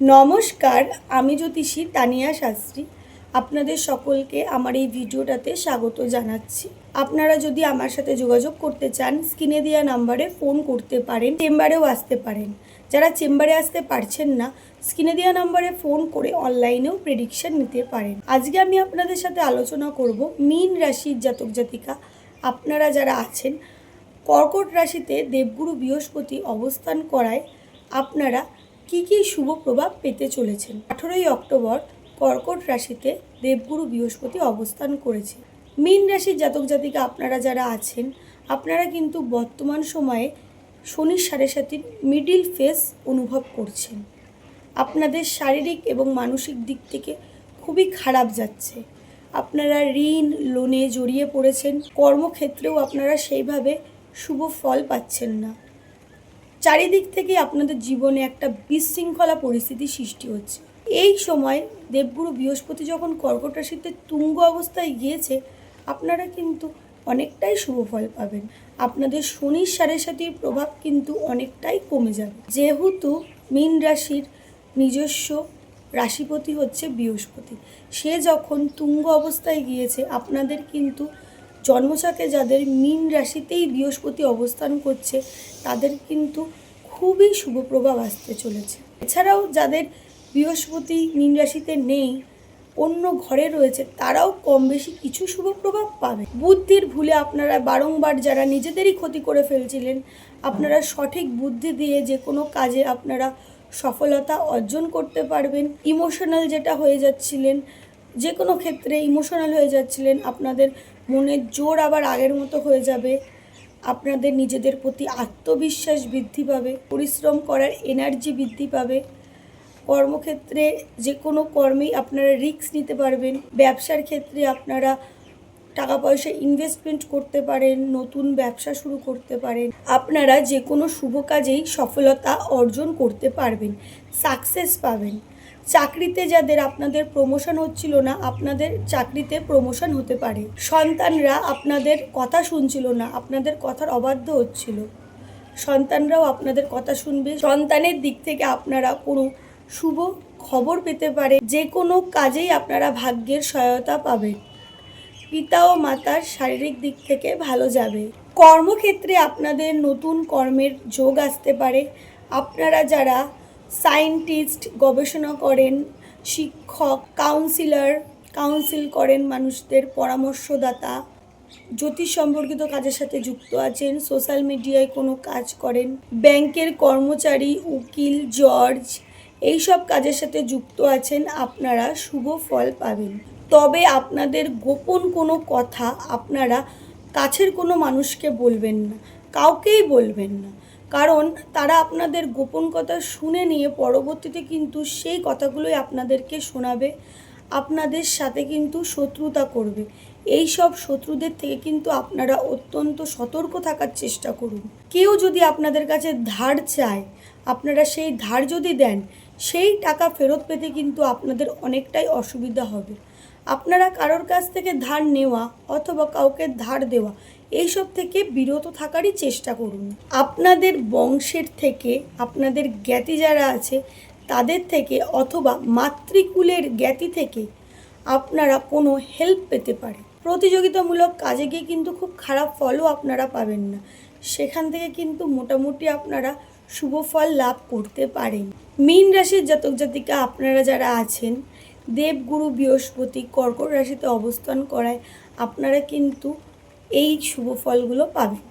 নমস্কার, আমি জ্যোতিষী তানিয়া শাস্ত্রী। আপনাদের সকলকে আমার এই ভিডিওটাতে স্বাগত জানাচ্ছি। আপনারা যদি আমার সাথে যোগাযোগ করতে চান, স্ক্রিনে দেওয়া নাম্বারে ফোন করতে পারেন, চেম্বারেও আসতে পারেন। যারা চেম্বারে আসতে পারছেন না, স্ক্রিনে দেওয়া নাম্বারে ফোন করে অনলাইনেও প্রেডিকশন নিতে পারেন। আজকে আমি আপনাদের সাথে আলোচনা করব মীন রাশির জাতক জাতিকা। আপনারা যারা আছেন, কর্কট রাশিতে দেবগুরু বৃহস্পতি অবস্থান করায় আপনারা কি কি শুভ প্রভাব পেতে চলেছেন? আঠেরোই অক্টোবর কর্কট রাশিতে দেবগুরু বৃহস্পতি অবস্থান করেছে। মীন রাশির জাতক জাতিকা আপনারা যারা আছেন, আপনারা কিন্তু বর্তমান সময়ে শনির সাড়ে সাতির মিডিল ফেস অনুভব করছেন। আপনাদের শারীরিক এবং মানসিক দিক থেকে খুবই খারাপ যাচ্ছে। আপনারা ঋণ, লোনে জড়িয়ে পড়েছেন, কর্মক্ষেত্রেও আপনারা সেইভাবে শুভ ফল পাচ্ছেন না। চারিদিক থেকে আপনাদের জীবনে একটা বিশৃঙ্খলা পরিস্থিতি সৃষ্টি হচ্ছে। এই সময় দেবগুরু বৃহস্পতি যখন কর্কট রাশিতে তুঙ্গ অবস্থায় গিয়েছে, আপনারা কিন্তু অনেকটাই শুভ ফল পাবেন। আপনাদের শনির সাড়ে সাতির প্রভাব কিন্তু অনেকটাই কমে যাবে। যেহেতু মীন রাশির নিজস্ব রাশিপতি হচ্ছে বৃহস্পতি। সে যখন তুঙ্গ অবস্থায় গিয়েছে, আপনাদের কিন্তু জন্মছকে যাদের মীন রাশিতেই বৃহস্পতি অবস্থান করছে, তাদের কিন্তু খুবই শুভ প্রভাব আসতে চলেছে। এছাড়াও যাদের বৃহস্পতি মীন রাশিতে নেই, অন্য ঘরে রয়েছে, তারাও কম বেশি কিছু শুভ প্রভাব পাবে। বুদ্ধির ভুলে আপনারা বারংবার যারা নিজেদেরই ক্ষতি করে ফেলছিলেন, আপনারা সঠিক বুদ্ধি দিয়ে যে কোনো কাজে আপনারা সফলতা অর্জন করতে পারবেন। ইমোশনাল যেটা হয়ে যাচ্ছিলেন যে কোনো ক্ষেত্রে ইমোশনাল হয়ে যাচ্ছিলেন, আপনাদের মনের জোর আবার আগের মতো হয়ে যাবে। আপনাদের নিজেদের প্রতি আত্মবিশ্বাস বৃদ্ধি পাবে, পরিশ্রম করার এনার্জি বৃদ্ধি পাবে। কর্মক্ষেত্রে যে কোনো কর্মেই আপনারা রিস্ক নিতে পারবেন। ব্যবসার ক্ষেত্রে আপনারা টাকা পয়সা ইনভেস্টমেন্ট করতে পারেন, নতুন ব্যবসা শুরু করতে পারেন। আপনারা যে কোনো শুভ কাজেই সফলতা অর্জন করতে পারবেন সাকসেস পাবেন। চাকরিতে যাদের আপনাদের প্রমোশন হচ্ছিল না, আপনাদের চাকরিতে প্রমোশন হতে পারে। সন্তানরা আপনাদের কথা শুনছিল না, আপনাদের কথার অবাধ্য হচ্ছিল। সন্তানরাও আপনাদের কথা শুনবে। সন্তানের দিক থেকে আপনারা কোনো শুভ খবর পেতে পারে, যে কোনো কাজেই আপনারা ভাগ্যের সহায়তা পাবেন। পিতা ও মাতার শারীরিক দিক থেকে ভালো যাবে। কর্মক্ষেত্রে আপনাদের নতুন কর্মের যোগ আসতে পারে। আপনারা যারা সায়েন্টিস্ট গবেষণা করেন, শিক্ষক, কাউন্সিলর, কাউন্সিল করেন মানুষদের পরামর্শদাতা, জ্যোতিষ সম্পর্কিত কাজের সাথে যুক্ত আছেন, সোশ্যাল মিডিয়ায় কোনো কাজ করেন, ব্যাংকের কর্মচারী, উকিল জর্জ এইসব কাজের সাথে যুক্ত আছেন, আপনারা শুভ ফল পাবেন। তবে আপনাদের গোপন কোনো কথা আপনারা কাছের কোনো মানুষকে বলবেন না, কাউকেই বলবেন না। কারণ তারা আপনাদের গোপন কথা শুনে নিয়ে পরবর্তীতে কিন্তু সেই কথাগুলোই আপনাদেরকে শোনাবে, আপনাদের সাথে কিন্তু শত্রুতা করবে। এই সব শত্রুদের থেকে কিন্তু আপনারা অত্যন্ত সতর্ক থাকার চেষ্টা করুন। কেউ যদি আপনাদের কাছে ধার চায়, আপনারা সেই ধার যদি দেন, সেই টাকা ফেরত পেতে কিন্তু আপনাদের অনেকটাই অসুবিধা হবে। আপনারা কারোর কাছ থেকে ধার নেওয়া অথবা কাউকে ধার দেওয়া এইসব থেকে বিরত থাকারই চেষ্টা করুন। আপনাদের বংশের থেকে, আপনাদের জ্ঞাতি যারা আছে, তাদের থেকে অথবা মাতৃকুলের জ্ঞাতি থেকে আপনারা কোনো হেল্প পেতে পারে। প্রতিযোগিতামূলক কাজে গিয়ে কিন্তু খুব খারাপ ফলও আপনারা পাবেন না। সেখান থেকে কিন্তু মোটামুটি আপনারা শুভ ফল লাভ করতে পারেন। মীন রাশির জাতক জাতিকা আপনারা যারা আছেন, দেবগুরু বৃহস্পতি কর্কট রাশিতে অবস্থান করায় আপনারা কিন্তু এই শুভ ফলগুলো পাবেন